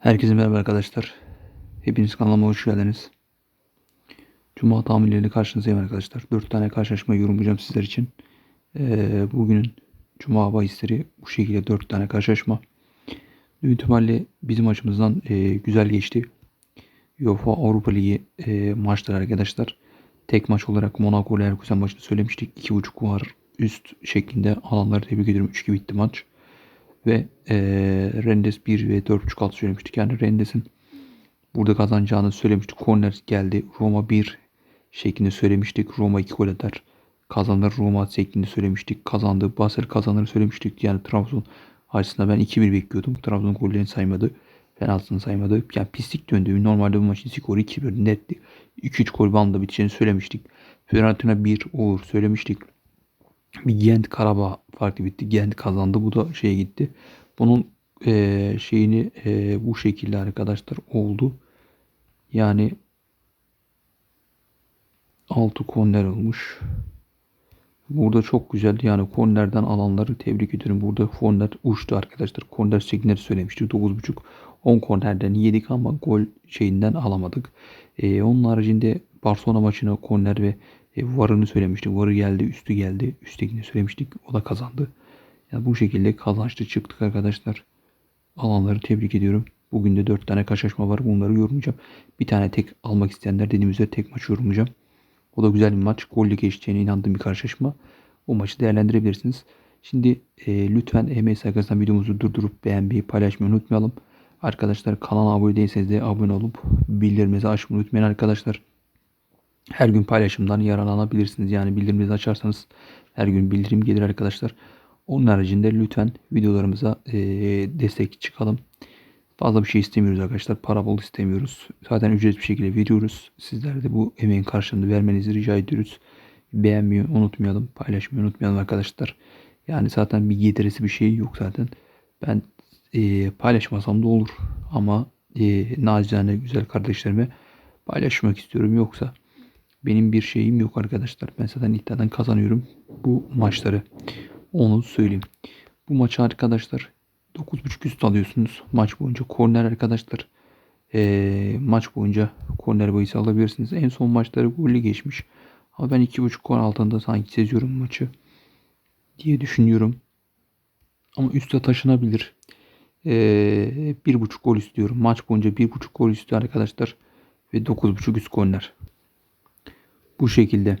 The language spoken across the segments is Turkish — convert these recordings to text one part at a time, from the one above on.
Herkese merhaba arkadaşlar. Hepiniz kanalıma hoş geldiniz. Cuma tahminleriyle karşınızdayım arkadaşlar. 4 tane karşılaşma yorumlayacağım sizler için. Ee, bugünün Cuma bahisleri bu şekilde 4 tane karşılaşma. Büyük ihtimalle bizim açımızdan e, güzel geçti. UEFA Avrupa Ligi e, maçları arkadaşlar. Tek maç olarak Monaco ile Leverkusen maçını söylemiştik. 2.5 var üst şeklinde alanları tebrik ediyorum. 3-2 bitti maç. Ve e, Rendes 1 ve 4.5 alt söylemiştik. Yani Rendes'in burada kazanacağını söylemiştik. Korner geldi. Roma 1 şeklinde söylemiştik. Roma 2 gol atar. Kazanır Roma şeklinde söylemiştik. Kazandı. Basel kazanır söylemiştik. Yani Trabzon açısından ben 2-1 bekliyordum. Trabzon gollerini saymadı. Penaltısını saymadı. Yani pislik döndü. Normalde bu maçın skoru 2-1 netti. 2-3 gol bandında biteceğini söylemiştik. Fiorentina 1 olur söylemiştik. Bir Gent Karabağ farklı bitti. Gent kazandı. Bu da şeye gitti. Bunun eee, şeyini eee, bu şekilde arkadaşlar oldu. Yani 6 korner olmuş. Burada çok güzel yani kornerden alanları tebrik ediyorum. Burada korner uçtu arkadaşlar. Korner şeklinde söylemiştik. 9.5 10 kornerden yedik ama gol şeyinden alamadık. Ee, onun haricinde Barcelona maçına korner ve e, varını söylemiştik. Varı geldi, üstü geldi. Üsttekini söylemiştik. O da kazandı. Yani bu şekilde kazançlı çıktık arkadaşlar. Alanları tebrik ediyorum. Bugün de 4 tane karşılaşma var. Bunları yorumlayacağım. Bir tane tek almak isteyenler dediğim üzere tek maç yorumlayacağım. O da güzel bir maç. Golle geçeceğine inandığım bir karşılaşma. O maçı değerlendirebilirsiniz. Şimdi e, lütfen EMS arkasından videomuzu durdurup beğenmeyi paylaşmayı unutmayalım. Arkadaşlar kanala abone değilseniz de abone olup bildirimleri açmayı unutmayın arkadaşlar. Her gün paylaşımdan yararlanabilirsiniz. Yani bildirimleri açarsanız her gün bildirim gelir arkadaşlar. Onun haricinde lütfen videolarımıza destek çıkalım. Fazla bir şey istemiyoruz arkadaşlar. Para bol istemiyoruz. Zaten ücretsiz bir şekilde veriyoruz. Sizler de bu emeğin karşılığını vermenizi rica ediyoruz. Beğenmeyi unutmayalım. Paylaşmayı unutmayalım arkadaşlar. Yani zaten bir getirisi bir şey yok zaten. Ben e, paylaşmasam da olur. Ama e, nacizane güzel kardeşlerime paylaşmak istiyorum. Yoksa benim bir şeyim yok arkadaşlar. Ben zaten iddiadan kazanıyorum bu maçları. Onu söyleyeyim. Bu maçı arkadaşlar 9.5 üst alıyorsunuz. Maç boyunca korner arkadaşlar. Ee, maç boyunca korner bayısı alabilirsiniz. En son maçları gollü geçmiş. Ama ben 2.5 gol altında sanki seziyorum maçı. Diye düşünüyorum. Ama üste taşınabilir. Ee, 1.5 gol istiyorum. Maç boyunca 1.5 gol istiyor arkadaşlar. Ve 9.5 üst korner. Bu şekilde.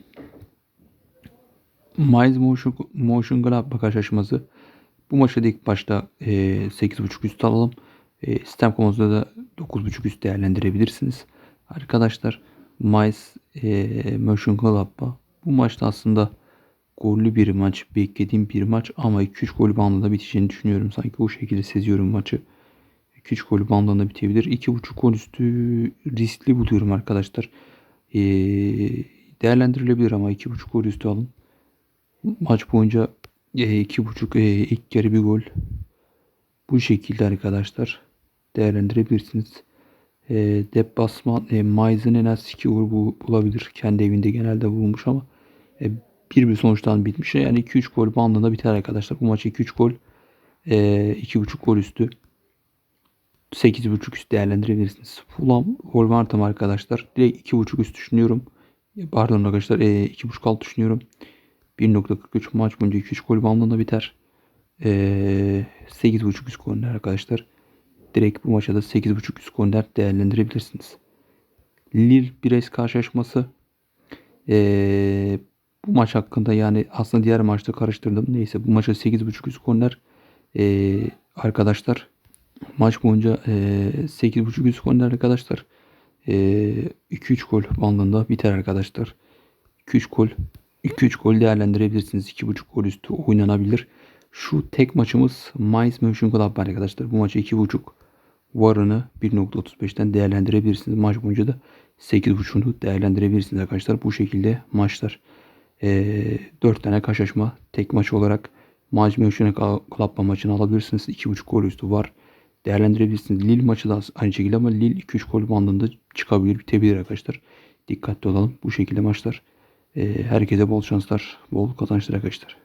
Miles Motion, Motion Gladbach karşılaşması. Bu maçta da ilk başta e, 8.5 üst alalım. E, sistem konusunda da 9.5 üst değerlendirebilirsiniz. Arkadaşlar Miles e, Motion Gladbach. Bu maçta aslında gollü bir maç. Beklediğim bir maç ama 2-3 gol bandında biteceğini düşünüyorum. Sanki o şekilde seziyorum maçı. 2-3 gol bandında bitebilir. 2.5 gol üstü riskli buluyorum arkadaşlar. E, değerlendirilebilir ama 2.5 gol üstü alın. Maç boyunca e, iki buçuk e, ilk yarı bir gol. Bu şekilde arkadaşlar değerlendirebilirsiniz. E, deplasman e, Maiz'in en az 2 gol bu, bulabilir. Kendi evinde genelde bulmuş ama e, bir bir sonuçtan bitmiş. Yani 2-3 gol bandında biter arkadaşlar. Bu maç 2-3 gol e, 2.5 gol üstü 8.5 üst değerlendirebilirsiniz. Fulham Wolverhampton arkadaşlar. Direkt 2.5 üst düşünüyorum. Pardon arkadaşlar e, 2.5 alt düşünüyorum. 1.43 maç boyunca 2-3 gol bandında biter. Ee, 8.5 üst korner arkadaşlar. Direkt bu maçta da 8.5 üst korner değerlendirebilirsiniz. Lille Brest karşılaşması. Ee, bu maç hakkında yani aslında diğer maçta karıştırdım. Neyse bu maça 8.5 üst korner. Ee, arkadaşlar maç boyunca e, 8.5 üst korner arkadaşlar. E, 2-3 gol bandında biter arkadaşlar. 2-3 gol 2-3 gol değerlendirebilirsiniz. 2.5 gol üstü oynanabilir. Şu tek maçımız Mainz Mönchengladbach arkadaşlar. Bu maçı 2.5 varını 1.35'ten değerlendirebilirsiniz. Maç boyunca da 8.5'unu değerlendirebilirsiniz arkadaşlar. Bu şekilde maçlar. Ee, 4 tane karşılaşma tek maç olarak Mainz Mönchengladbach maçını alabilirsiniz. 2.5 gol üstü var. Değerlendirebilirsiniz. Lille maçı da aynı şekilde ama Lille 2-3 gol bandında çıkabilir, bitebilir arkadaşlar. Dikkatli olalım. Bu şekilde maçlar. Ee, herkese bol şanslar, bol kazançlar arkadaşlar.